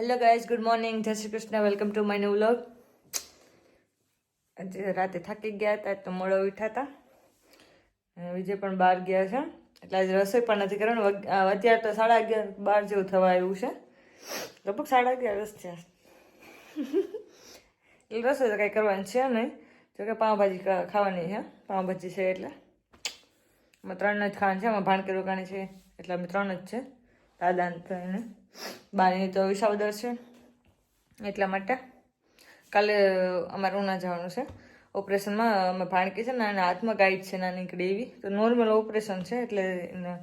Hello guys good morning જય Shri Krishna. Welcome to my new vlog આજે રાતે થાકી ગયા હતા, તો મોડો ઉઠ્યા હતા. વિજય પણ બહાર ગયા છે. એટલે આજે રસોઈ પણ નથી કરવાનું. અત્યારે તો સાડા અગિયાર, બાર જેવું થવા આવ્યું છે. લગભગ સાડા અગિયાર રસ છે. એટલે રસોઈ તો કંઈ કરવાની છે નહીં. જોકે પાઉંભાજી ખાવાની છે. પાઉંભાજી છે એટલે. અમે ત્રણ જ ખાવાની છે. અમે ભાણકી રોકાણી છે. એટલે અમે ત્રણ જ છે. દાદા થઈને બાની તો વિસાવદર છે, એટલા માટે. કાલે અમારે ઉના જવાનું છે. ઓપરેશનમાં અમે ભાણકી છે ને હાથમાં ગાઈડ છે નાની નીકળી એવી તો નોર્મલ ઓપરેશન છે, એટલે એને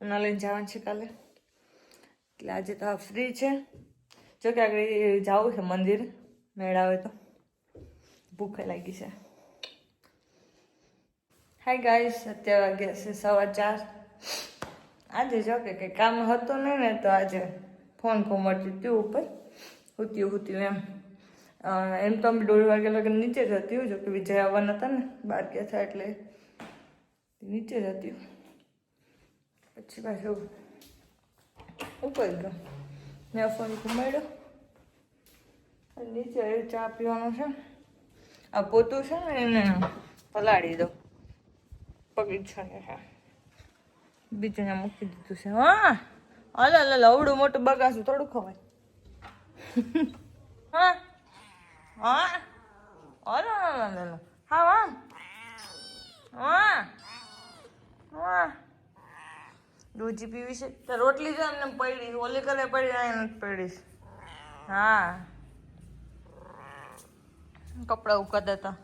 ઉના લઈને જવાનું છે કાલે. એટલે આજે તો ફ્રી છે. જો કે આગળ જવું છે મંદિર, મેળ આવે તો. ભૂખે લાગી છે. હાય ગાઈસ અત્યારે વાગ્યા છે સવા ચાર. આજે જો કે કંઈ કામ હતું નહીં ને તો આજે ફોન કોમરતી હતી ઉપર હુત્યું હુત્યું એમ. એમ તો અમે દોઢ વાગે લગન નીચે જ હતી, જો કે વિજય આવવાના હતા ને, બાર ગયા હતા એટલે નીચે જ હતી. પછી પાછું ઉપર ગયો. મેં ફોન ઘુમાડ્યો. નીચે ચા પીવાનો છે. આ પોતું છે ને એને પલાળી દો. પગી છે ને હા. બીજું ને મૂકી દીધું છે, હા. અલ અલ અવડું મોટું બગાસું થોડું ખવાય. હા. હા. અરે હા હા. હા. હા. દૂધી પીવી છે. તો રોટલી છે એમને પડી. ઓલી કરે પડી, આ નથી પડી હા. કપડા ઉકાતા હતા.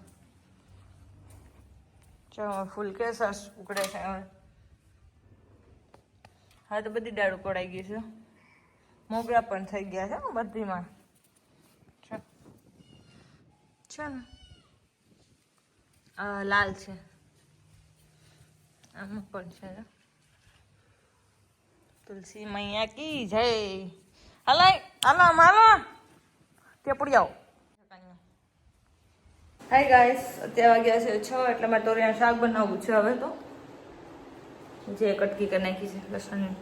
ચલો ફૂલ કે સરસ ઉકળે છે હવે. હા તો બધી દાળ ઉકળાઈ ગઈ છે. મોગરા પણ થઈ ગયા છે બધીમાં. છે. ને. લાલ છે. આમાં પણ છે તુલસી મૈયા કી જય. હલાય હાલો માલો તે પડી આવો. હાય ગાઈસ અત્યારે વાગ્યા છે છ એટલે મારે તોરિયાનું શાક બનાવવું છે હવે તો. જે કટકી કરી નાખી છે, લસણની.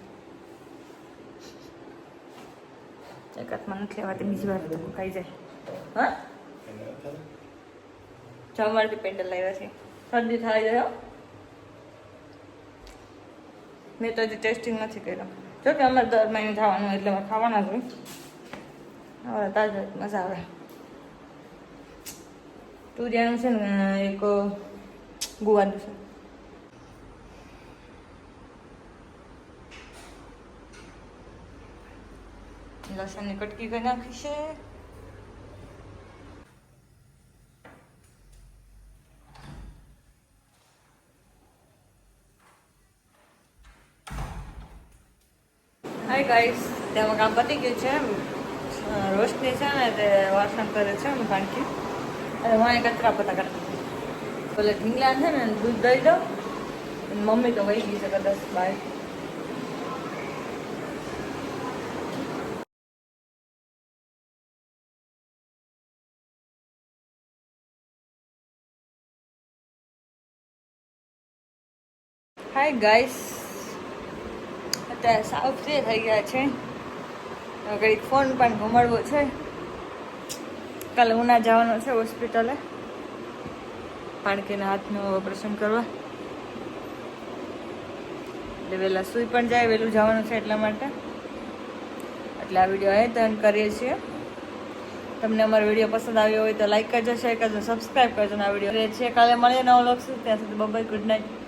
ચકાતમાં નથી લેવાતી, બીજી વાર તો ખાઈ જાય. હા? જમવાથી પેન્ડલ લાવ્યા છે. શરદી થાય જાય મેં તો હજી ટેસ્ટિંગ નથી કર્યો. જો કે અમારે દર મહિને થવાનું એટલે અમે ખાવાના જ હવે તાજા મજા આવે. તુરિયાનું છે ને, એક ગુવાનું છે. લસણની કટકી કરી નાખી હાય ગાઈસ તેમાં કામ પતી ગયું છે એમ. રોશની છે ને તે વાસણ કરે છે ને ભાણકી. અને વાંય કચરા પતા કરતી પેલા ઢીંગલા છે ને દૂધ દઈ દો મમ્મી તો વહી ગઈ છે કદાચ બહાર હાય ગાઈસ અત્યારે સાવ ફ્રી થઈ ગયા છે. ઘડીક ફોન પણ ઘુમાડવો છે. કાલે ઉના જવાનો છે હોસ્પિટલે પાણકીના હાથનું ઓપરેશન કરવા. એટલે વહેલા સૂઈ પણ જાય, વહેલું જવાનું છે એટલા માટે. એટલે આ વીડિયો અહીં તો કરીએ છીએ. તમને અમારો વીડિયો પસંદ આવ્યો હોય તો લાઈક કરજો શેર કરજો સબસ્ક્રાઈબ કરજો. આ વીડિયો છે. કાલે મળીએ નવો લોક ત્યાં સુધી બબાઈ ગુડ નાઇટ